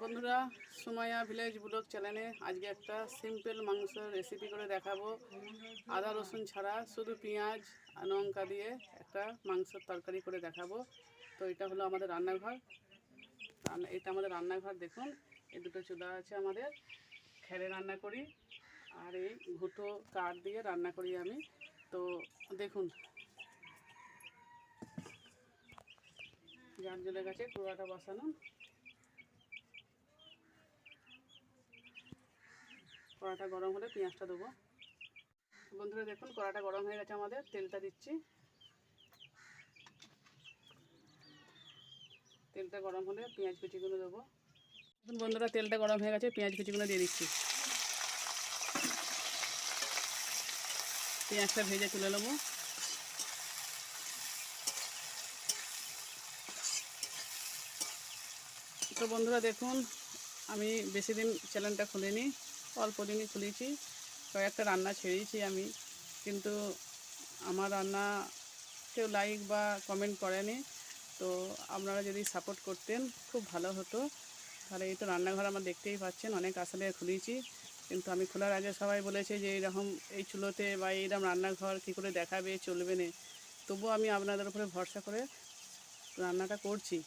বন্ধুরা, Sumaiya village blog চ্যানেলে আজকে একটা সিম্পল মাংসের রেসিপি করে দেখাবো। আদা, রসুন ছাড়া শুধু পেঁয়াজ লঙ্কা দিয়ে একটা মাংসের তরকারি করে দেখাবো। তো এটা হলো আমাদের রান্নাঘর। রান্না- এটা আমাদের রান্নাঘর, দেখুন এই দুটো চুলা আছে আমাদের। খেলে রান্না করি, আর এই ঘুটো কাঠ দিয়ে রান্না করি আমি। তো দেখুন জার জ্বলে গেছে কুড়াটা বসানো। কড়াটা গরম হলে পেঁয়াজটা দেবো। বন্ধুরা দেখুন, কড়াটা গরম হয়ে গেছে আমাদের, তেলটা দিচ্ছি। তেলটা গরম হলে পেঁয়াজ কুচিগুলো দেবো। দেখুন বন্ধুরা, তেলটা গরম হয়ে গেছে, পেঁয়াজ কুচিগুলো দিয়ে দিচ্ছি। পেঁয়াজটা ভেজে তুলে নেব। তো বন্ধুরা দেখুন, আমি বেশি দিন চ্যানেলটা খুলিনি। অল্প দিনই খুলেছি কয়েকটা রান্না ছেড়েছি আমি। কিন্তু আমার রান্না কেউ লাইক বা কমেন্ট করেনি। তো আপনারা যদি সাপোর্ট করতেন, খুব ভালো হতো। তাহলে এই তো রান্নাঘর আমার দেখতেই পাচ্ছেন, অনেক আসলে খুলেছি। কিন্তু আমি খোলার আগে সবাই বলেছে যে এইরকম এই চুলোতে বা এইরকম রান্নাঘর কী করে দেখাবে, চলবে না। তবুও আমি আপনাদের উপরে ভরসা করে রান্নাটা করছি।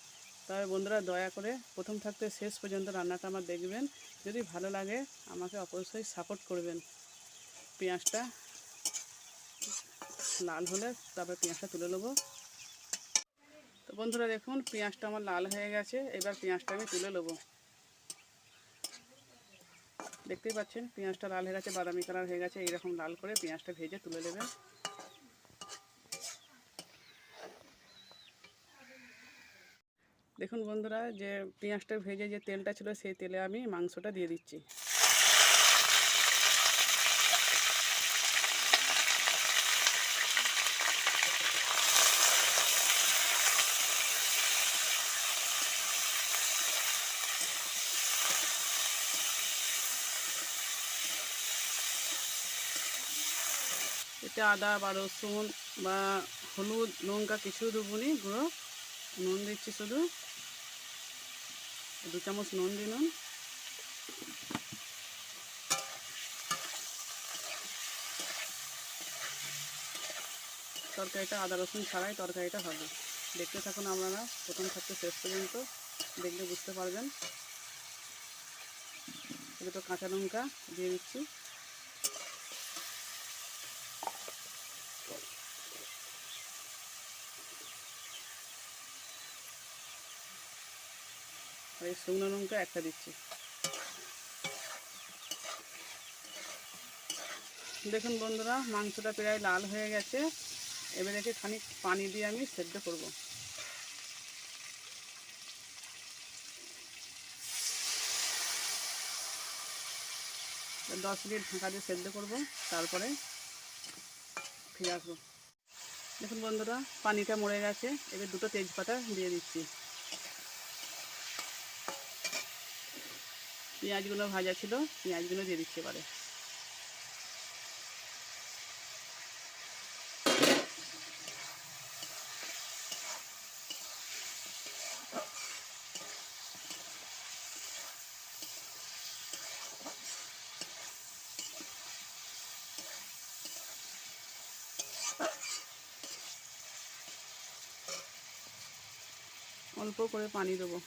তবে বন্ধুরা দয়া করে প্রথম থাকতে শেষ পর্যন্ত রান্নাটা আমার দেখবেন। যদি ভালো লাগে, আমাকে অবশ্যই সাপোর্ট করবেন। পেঁয়াজটা লাল হলে তারপর পেঁয়াজটা তুলে নেব। তো বন্ধুরা দেখুন, পেঁয়াজটা আমার লাল হয়ে গেছে, এবার পেঁয়াজটা আমি তুলে নেব। দেখতেই পাচ্ছেন, পেঁয়াজটা লাল হয়ে গেছে, বাদামি কালার হয়ে গেছে, এইরকম লাল করে পেঁয়াজটা ভেজে তুলে নেবেন। দেখুন বন্ধুরা, যে পেঁয়াজটা ভেজে যে তেলটা ছিল, সেই তেলে আমি মাংসটা দিয়ে দিচ্ছি। এতে আদা বা রসুন বা হলুদ, লঙ্কা, কিছু দেবনি গুঁড়ো। নুন দিচ্ছি শুধু। দু চামচ নুন দিলাম তরকারিটা আদা রসুন ছাড়াই তরকারিটা হবে। দেখতে থাকুন আপনারা, প্রথম থাকতে শেষ পর্যন্ত। দেখলে বুঝতে পারবেন। দুটো কাঁচা লঙ্কা দিয়ে দিচ্ছি। আর এই শুকনো লঙ্কা একটা দিচ্ছি। দেখুন বন্ধুরা, মাংসটা প্রায় লাল হয়ে গেছে। এবার একে খানিক পানি দিয়ে আমি সেদ্ধ করব। দশ মিনিট ঢাকা দিয়ে সেদ্ধ করব, তারপরে ফিরে আসব। দেখুন বন্ধুরা, পানিটা মরে গেছে। এবার দুটো তেজপাতা দিয়ে দিচ্ছি। পেঁয়াজগুলো ভাজা ছিল পেঁয়াজগুলো দিয়ে দিচ্ছি এবারে। অল্প করে পানি দেবো।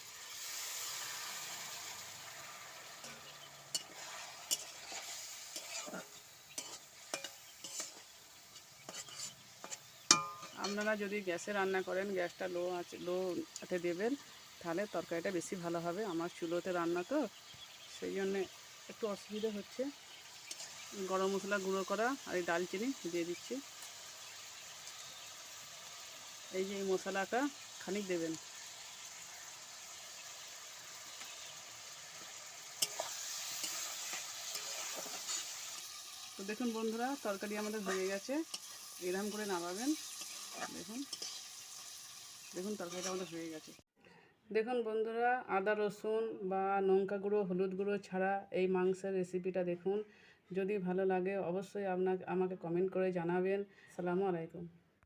আপনারা যদি গ্যাসে রান্না করেন, গ্যাসটা লো আছে, লো তে দেবেন, তাহলে তরকারিটা বেশি ভালো হবে। আমার চুলোতে রান্না তো, সেই জন্যে একটু অসুবিধা হচ্ছে। গরম মশলা গুঁড়ো করা আর এই দালচিনি দিয়ে দিচ্ছি। এই যে এই মশলাটা খানিক দেবেন। তো দেখুন বন্ধুরা, তরকারি আমাদের হয়ে গেছে। এরকম করে নামাবেন। দেখুন। দেখুন, তরকারিটা আমাদের হয়ে গেছে। দেখুন বন্ধুরা, আদা, রসুন বা লঙ্কা গুঁড়ো, হলুদ গুঁড়ো ছাড়া এই মাংসের রেসিপিটা দেখুন। যদি ভালো লাগে, অবশ্যই আপনাকে, আমাকে কমেন্ট করে জানাবেন। সালামু আলাইকুম।